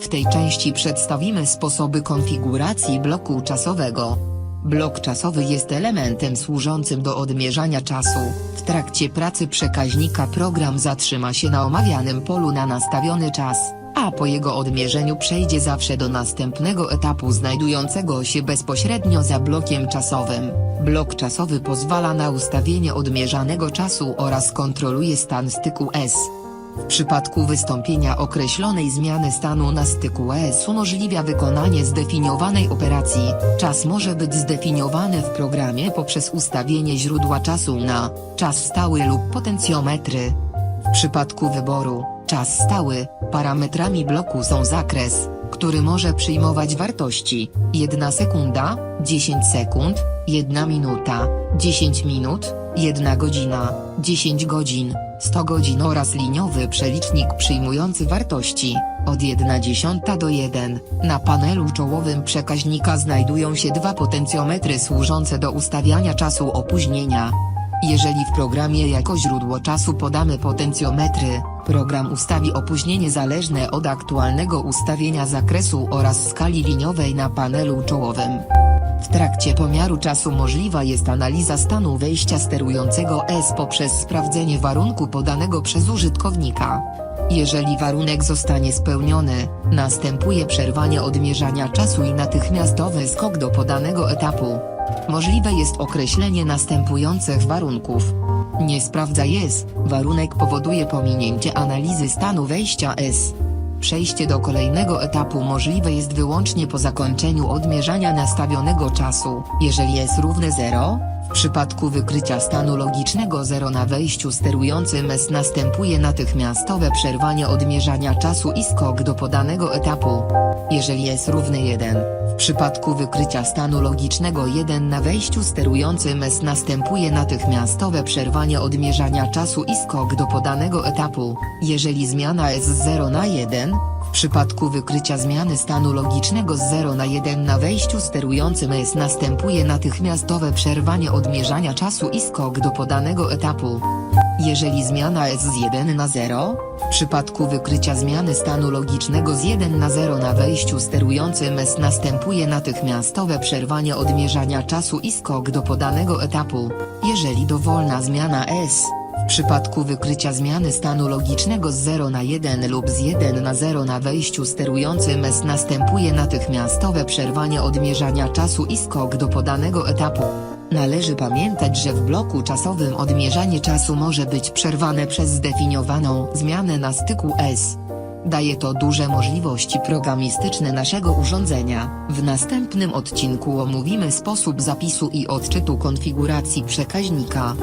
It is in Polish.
W tej części przedstawimy sposoby konfiguracji bloku czasowego. Blok czasowy jest elementem służącym do odmierzania czasu. W trakcie pracy przekaźnika program zatrzyma się na omawianym polu na nastawiony czas, a po jego odmierzeniu przejdzie zawsze do następnego etapu znajdującego się bezpośrednio za blokiem czasowym. Blok czasowy pozwala na ustawienie odmierzanego czasu oraz kontroluje stan styku S. W przypadku wystąpienia określonej zmiany stanu na styku ES umożliwia wykonanie zdefiniowanej operacji. Czas może być zdefiniowany w programie poprzez ustawienie źródła czasu na czas stały lub potencjometry. W przypadku wyboru czas stały, parametrami bloku są zakres, który może przyjmować wartości 1 sekunda, 10 sekund, 1 minuta, 10 minut, 1 godzina, 10 godzin, 100 godzin oraz liniowy przelicznik przyjmujący wartości od 1 dziesiąta do 1. Na panelu czołowym przekaźnika znajdują się dwa potencjometry służące do ustawiania czasu opóźnienia. Jeżeli w programie jako źródło czasu podamy potencjometry, program ustawi opóźnienie zależne od aktualnego ustawienia zakresu oraz skali liniowej na panelu czołowym. W trakcie pomiaru czasu możliwa jest analiza stanu wejścia sterującego S poprzez sprawdzenie warunku podanego przez użytkownika. Jeżeli warunek zostanie spełniony, następuje przerwanie odmierzania czasu i natychmiastowy skok do podanego etapu. Możliwe jest określenie następujących warunków. Nie sprawdza jest, warunek powoduje pominięcie analizy stanu wejścia S. Przejście do kolejnego etapu możliwe jest wyłącznie po zakończeniu odmierzania nastawionego czasu, jeżeli jest równe 0. Przypadku wykrycia stanu logicznego 0 na wejściu sterującym S następuje natychmiastowe przerwanie odmierzania czasu i skok do podanego etapu. Jeżeli jest równy 1. W przypadku wykrycia stanu logicznego 1 na wejściu sterującym S następuje natychmiastowe przerwanie odmierzania czasu i skok do podanego etapu. Jeżeli zmiana jest z 0 na 1, w przypadku wykrycia zmiany stanu logicznego z 0 na 1 na wejściu sterującym S następuje natychmiastowe przerwanie odmierzania czasu i skok do podanego etapu. Jeżeli zmiana jest z 1 na 0, w przypadku wykrycia zmiany stanu logicznego z 1 na 0 na wejściu sterującym S następuje natychmiastowe przerwanie odmierzania czasu i skok do podanego etapu. Jeżeli dowolna zmiana S, w przypadku wykrycia zmiany stanu logicznego z 0 na 1 lub z 1 na 0 na wejściu sterującym S następuje natychmiastowe przerwanie odmierzania czasu i skok do podanego etapu. Należy pamiętać, że w bloku czasowym odmierzanie czasu może być przerwane przez zdefiniowaną zmianę na styku S. Daje to duże możliwości programistyczne naszego urządzenia. W następnym odcinku omówimy sposób zapisu i odczytu konfiguracji przekaźnika.